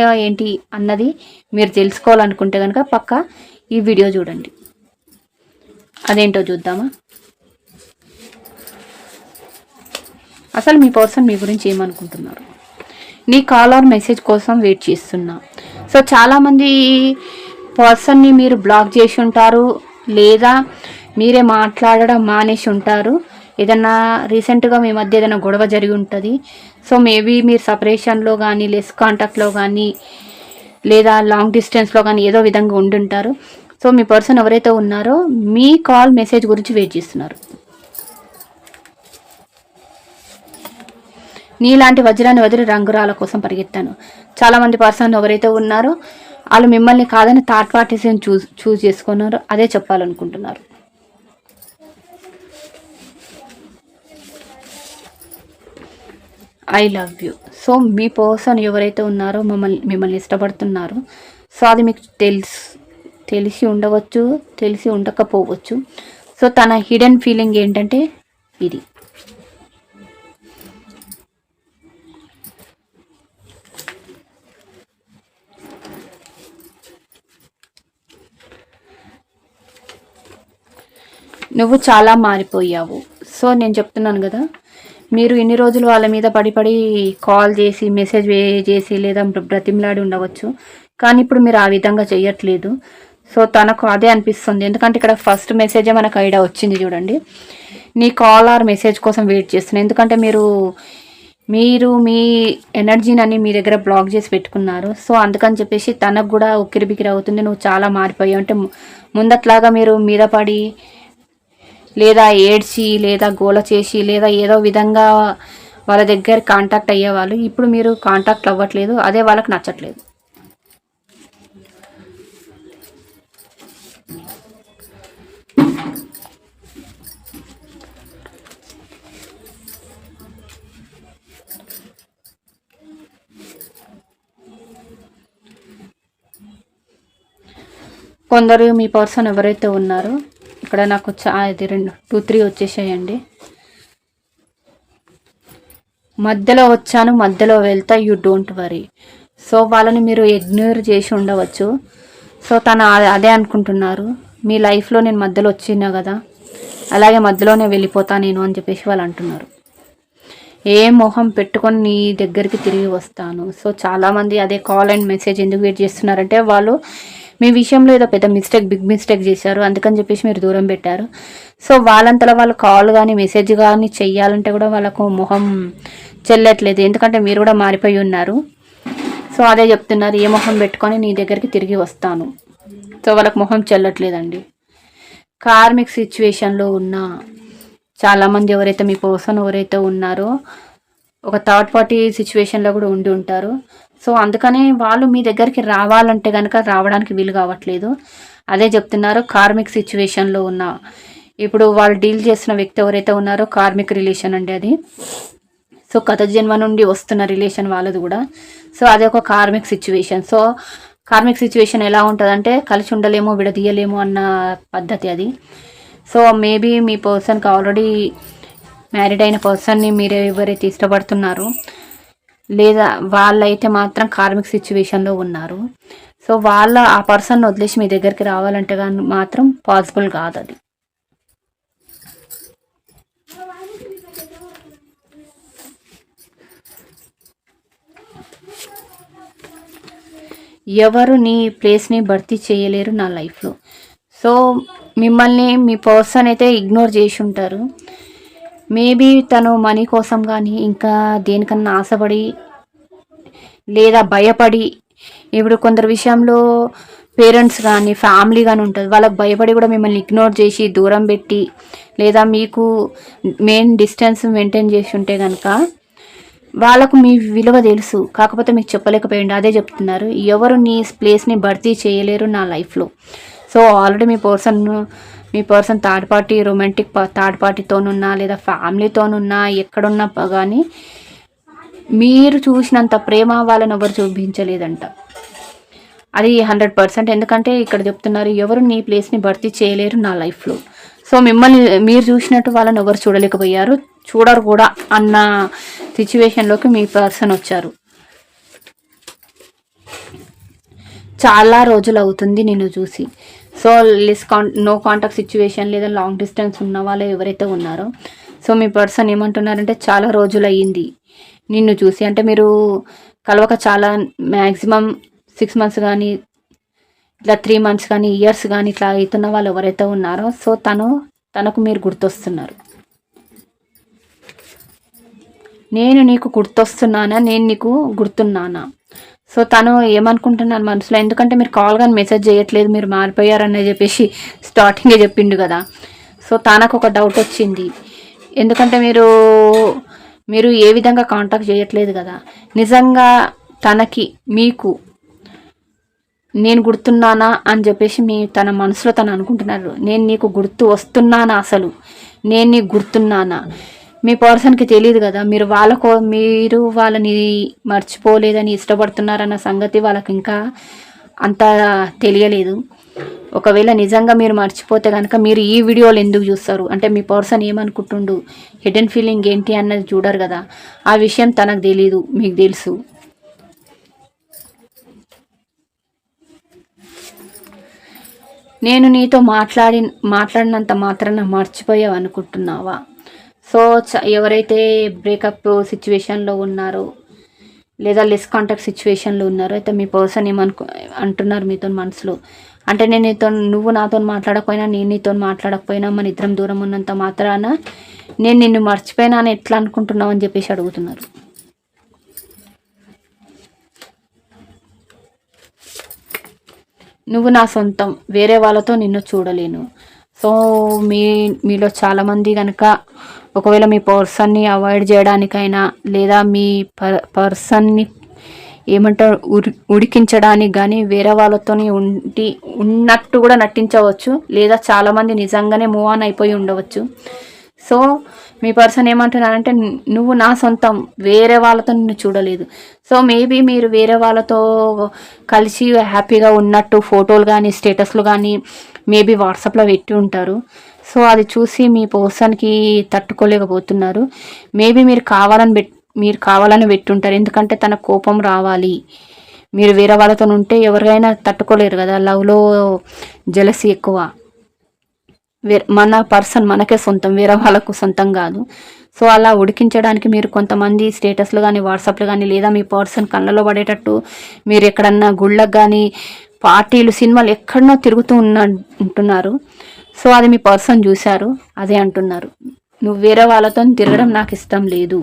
ఉన్నాయా ఏంటి అన్నది మీరు తెలుసుకోవాలనుకుంటే కనుక పక్క ఈ వీడియో చూడండి. అదేంటో చూద్దామా? అసలు మీ పర్సన్ మీ గురించి ఏమనుకుంటున్నారు? నీ కాల్ ఆర్ మెసేజ్ కోసం వెయిట్ చేస్తున్నా. సో చాలామంది పర్సన్ని మీరు బ్లాక్ చేసి ఉంటారు లేదా మీరే మాట్లాడడం మానేసి ఉంటారు. ఏదన్నా రీసెంట్గా మీ మధ్య ఏదైనా గొడవ జరిగి ఉంటుంది సో మేబీ మీరు సపరేషన్లో కానీ లెస్ కాంటాక్ట్లో కానీ లేదా లాంగ్ డిస్టెన్స్లో కానీ ఏదో విధంగా ఉండుంటారు. సో మీ పర్సన్ ఎవరైతే ఉన్నారో మీ కాల్ మెసేజ్ గురించి వెయిట్ చేస్తున్నారు. నీలాంటి వజ్రాన్ని వదిలి రంగురాల కోసం పరిగెత్తాను. చాలామంది పర్సన్ ఎవరైతే ఉన్నారో వాళ్ళు మిమ్మల్ని కాదని థర్డ్ పార్టీస్ చూస్ చూస్ చేసుకున్నారు. అదే చెప్పాలనుకుంటున్నారు. ఐ లవ్ యూ సో మీ పర్సన్ ఎవరైతే ఉన్నారో మమ్మల్ని మిమ్మల్ని ఇష్టపడుతున్నారో సో అది మీకు తెలుసు తెలిసి ఉండవచ్చు తెలిసి ఉండకపోవచ్చు. సో తన హిడెన్ ఫీలింగ్ ఏంటంటే ఇది. నువ్వు చాలా మారిపోయావు. సో నేను చెప్తున్నాను కదా మీరు ఇన్ని రోజులు వాళ్ళ మీద పడిపడి కాల్ చేసి మెసేజ్ వే- చేసి లేదా బ్రతిమలాడి ఉండవచ్చు. కానీ ఇప్పుడు మీరు ఆ విధంగా చేయట్లేదు సో తనకు అదే అనిపిస్తుంది. ఎందుకంటే ఇక్కడ ఫస్ట్ మెసేజే మనకు ఐడియా వచ్చింది చూడండి. నీ కాల్ ఆర్ మెసేజ్ కోసం వెయిట్ చేస్తున్నాను ఎందుకంటే మీరు మీరు మీ ఎనర్జీని అని మీ దగ్గర బ్లాక్ చేసి పెట్టుకున్నారు. సో అందుకని చెప్పేసి తనకు కూడా ఉక్కిరి బిక్కిరి అవుతుంది. నువ్వు చాలా మారిపోయావు. అంటే ముందట్లాగా మీరు మీద పడి లేదా ఏడ్చి లేదా గోల చేసి లేదా ఏదో విధంగా వాళ్ళ దగ్గర కాంటాక్ట్ అయ్యేవాళ్ళు. ఇప్పుడు మీరు కాంటాక్ట్ అవ్వట్లేదు. అదే వాళ్ళకి నచ్చట్లేదు. కొందరు మీ పర్సన్ ఎవరైతే ఉన్నారో ఇక్కడ నాకు చా ఇది రెండు టూ త్రీ వచ్చేసాయండి. మధ్యలో వచ్చాను మధ్యలో వెళ్తా యూ డోంట్ వరీ. సో వాళ్ళని మీరు ఇగ్నోర్ చేసి ఉండవచ్చు. సో తను అదే అనుకుంటున్నారు. మీ లైఫ్లో నేను మధ్యలో వచ్చినా కదా అలాగే మధ్యలోనే వెళ్ళిపోతా నేను అని చెప్పేసి వాళ్ళు అంటున్నారు. ఏ మొహం పెట్టుకొని నీ దగ్గరికి తిరిగి వస్తాను. సో చాలామంది అదే కాల్ అండ్ మెసేజ్ ఎందుకు వెయిట్ చేస్తున్నారంటే వాళ్ళు మీ విషయంలో ఏదో పెద్ద మిస్టేక్ బిగ్ మిస్టేక్ చేశారు అందుకని చెప్పేసి మీరు దూరం పెట్టారు. సో వాళ్ళంతలో వాళ్ళు కాల్ కానీ మెసేజ్ కానీ చెయ్యాలంటే కూడా వాళ్ళకు మొహం చెల్లట్లేదు. ఎందుకంటే మీరు కూడా మారిపోయి ఉన్నారు. సో అదే చెప్తున్నారు ఏ మొహం పెట్టుకొని నీ దగ్గరికి తిరిగి వస్తాను. సో వాళ్ళకు మొహం చెల్లట్లేదండి. కార్మిక్ సిచ్యువేషన్లో ఉన్న చాలామంది ఎవరైతే మీ పర్సన్ ఎవరైతే ఉన్నారో ఒక థర్డ్ పార్టీ సిచ్యువేషన్లో కూడా ఉండి ఉంటారు. సో అందుకని వాళ్ళు మీ దగ్గరికి రావాలంటే కనుక రావడానికి వీలు కావట్లేదు. అదే చెప్తున్నారు కార్మిక్ సిచ్యువేషన్లో ఉన్న ఇప్పుడు వాళ్ళు డీల్ చేసిన వ్యక్తి ఎవరైతే ఉన్నారో కార్మిక్ రిలేషన్ అండి అది. సో గత జన్మ నుండి వస్తున్న రిలేషన్ వాళ్ళది కూడా. సో అది ఒక karmic situation so karmic situation ఎలా ఉంటుందంటే కలిసి ఉండలేము విడదీయలేము అన్న పద్ధతి అది. సో మేబీ మీ పర్సన్కి ఆల్రెడీ మ్యారీడ్ అయిన పర్సన్ని మీరు ఎవరైతే ఇష్టపడుతున్నారో లేదా వాళ్ళైతే మాత్రం కార్మిక సిచ్యువేషన్లో ఉన్నారు. సో వాళ్ళ ఆ పర్సన్ వదిలేసి మీ దగ్గరికి రావాలంటే కానీ మాత్రం పాసిబుల్ కాదు అది ఎవరు నీ ప్లేస్ని భర్తీ చేయలేరు నా లైఫ్లో. సో మిమ్మల్ని మీ పర్సన్ అయితే ఇగ్నోర్ చేసి ఉంటారు. మేబీ తను మనీ కోసం కానీ ఇంకా దేనికన్నా ఆశపడి లేదా భయపడి ఇప్పుడు కొందరు విషయంలో పేరెంట్స్ కానీ ఫ్యామిలీ కానీ ఉంటుంది. వాళ్ళకి భయపడి కూడా మిమ్మల్ని ఇగ్నోర్ చేసి దూరం పెట్టి లేదా మీకు మెయిన్ డిస్టెన్స్ మెయింటైన్ చేసి ఉంటే కనుక వాళ్ళకు మీ విలువ తెలుసు. కాకపోతే మీకు చెప్పలేకపోయింది అదే చెప్తున్నారు. ఎవరు నీ ప్లేస్ని భర్తీ చేయలేరు నా లైఫ్లో సో ఆల్రెడీ మీ పర్సన్ మీ person third party romantic third పార్టీతోనున్నా లేదా ఫ్యామిలీతోనున్నా ఎక్కడున్నా కానీ మీరు చూసినంత ప్రేమ వాళ్ళని ఎవరు చూపించలేదంట. అది హండ్రెడ్ పర్సెంట్. ఎందుకంటే ఇక్కడ చెప్తున్నారు ఎవరు నీ ప్లేస్ని భర్తీ చేయలేరు నా లైఫ్లో. సో మిమ్మల్ని మీరు చూసినట్టు వాళ్ళని ఎవరు చూడలేకపోయారు. చూడరు కూడా అన్న సిచ్యువేషన్లోకి మీ పర్సన్ వచ్చారు. చాలా రోజులు అవుతుంది నిన్ను చూసి. So less con no contact situation లేదా లాంగ్ డిస్టెన్స్ ఉన్న వాళ్ళు ఎవరైతే ఉన్నారో సో మీ పర్సన్ ఏమంటున్నారంటే చాలా రోజులు అయ్యింది నిన్ను చూసి. అంటే మీరు కలవక చాలా మ్యాక్సిమం సిక్స్ మంత్స్ కానీ ఇట్లా త్రీ మంత్స్ కానీ ఇయర్స్ కానీ ఇట్లా అవుతున్న వాళ్ళు ఎవరైతే ఉన్నారో సో తను తనకు మీరు గుర్తొస్తున్నారు. నేను నీకు గుర్తొస్తున్నానా? నేను నీకు గుర్తున్నానా? సో తను ఏమనుకుంటున్నాను మనసులో? ఎందుకంటే మీరు కాల్ కానీ మెసేజ్ చేయట్లేదు మీరు మారిపోయారని చెప్పేసి స్టార్టింగే చెప్పిండు కదా. సో తనకు ఒక డౌట్ వచ్చింది. ఎందుకంటే మీరు మీరు ఏ విధంగా కాంటాక్ట్ చేయట్లేదు కదా. నిజంగా తనకి మీకు నేను గుర్తున్నానా అని చెప్పేసి మీ తన మనసులో తను అనుకుంటున్నారు. నేను నీకు గుర్తు వస్తున్నానా అసలు? నేను నీకు గుర్తున్నానా? మీ పర్సన్కి తెలియదు కదా. మీరు వాళ్ళకు మీరు వాళ్ళని మర్చిపోలేదని ఇష్టపడుతున్నారన్న సంగతి వాళ్ళకి ఇంకా అంత తెలియలేదు. ఒకవేళ నిజంగా మీరు మర్చిపోతే కనుక మీరు ఈ వీడియోలు ఎందుకు చూస్తారు? అంటే మీ పర్సన్ ఏమనుకుంటుండు? హిడెన్ ఫీలింగ్ ఏంటి అన్నది చూడరు కదా. ఆ విషయం తనకు తెలియదు మీకు తెలుసు. నేను నీతో మాట్లాడి మాట్లాడినంత మాత్రాన మర్చిపోయావు అనుకుంటున్నావా సో చ ఎవరైతే బ్రేకప్ సిచ్యువేషన్లో ఉన్నారో లేదా లెస్ కాంటాక్ట్ సిచ్యువేషన్లో ఉన్నారో అయితే మీ పర్సన్ ఏమనుకు అంటున్నారు మీతో మనసులో. అంటే నేను నీతో నువ్వు నాతో మాట్లాడకపోయినా నేను నీతో మాట్లాడకపోయినా మన ఇద్దరం దూరం ఉన్నంత మాత్రాన నేను నిన్ను మర్చిపోయినా అని ఎట్లా అనుకుంటున్నావు అని చెప్పేసి అడుగుతున్నారు. నువ్వు నా సొంతం వేరే వాళ్ళతో నిన్ను చూడలేను. సో మీ మీలో చాలామంది కనుక ఒకవేళ మీ పర్సన్ని అవాయిడ్ చేయడానికైనా లేదా మీ పర్ పర్సన్ని ఏమంటారు ఉరి ఉడికించడానికి కానీ వేరే వాళ్ళతోని ఉండి ఉన్నట్టు కూడా నటించవచ్చు. లేదా చాలామంది నిజంగానే మూవ్ ఆన్ అయిపోయి ఉండవచ్చు. సో మీ పర్సన్ ఏమంటున్నారంటే నువ్వు నా సొంతం. వేరే వాళ్ళతో నిన్ను చూడలేదు. సో మేబీ మీరు వేరే వాళ్ళతో కలిసి హ్యాపీగా ఉన్నట్టు ఫోటోలు కానీ స్టేటస్లు కానీ మేబీ వాట్సాప్లో పెట్టి ఉంటారు. సో అది చూసి మీ పర్సన్కి తట్టుకోలేకపోతున్నారు. మేబీ మీరు కావాలని పెట్ మీరు కావాలని పెట్టుంటారు. ఎందుకంటే తన కోపం రావాలి. మీరు వేరే వాళ్ళతో ఉంటే ఎవరికైనా తట్టుకోలేరు కదా. లవ్లో జలసి ఎక్కువ. మన పర్సన్ మనకే సొంతం. వేరే వాళ్ళకు సొంతం కాదు. సో అలా ఉడికించడానికి మీరు కొంతమంది స్టేటస్లు కానీ వాట్సాప్లు కానీ లేదా మీ పర్సన్ కళ్ళలో పడేటట్టు మీరు ఎక్కడన్నా గుళ్ళకు కానీ పార్టీలు సినిమాలు ఎక్కడనో తిరుగుతూ ఉన్న ఉంటున్నారు. సో అది మీ పర్సన్ చూశారు అదే అంటున్నారు. నువ్వు వేరే వాళ్ళతో తిరగడం నాకు ఇష్టం లేదు.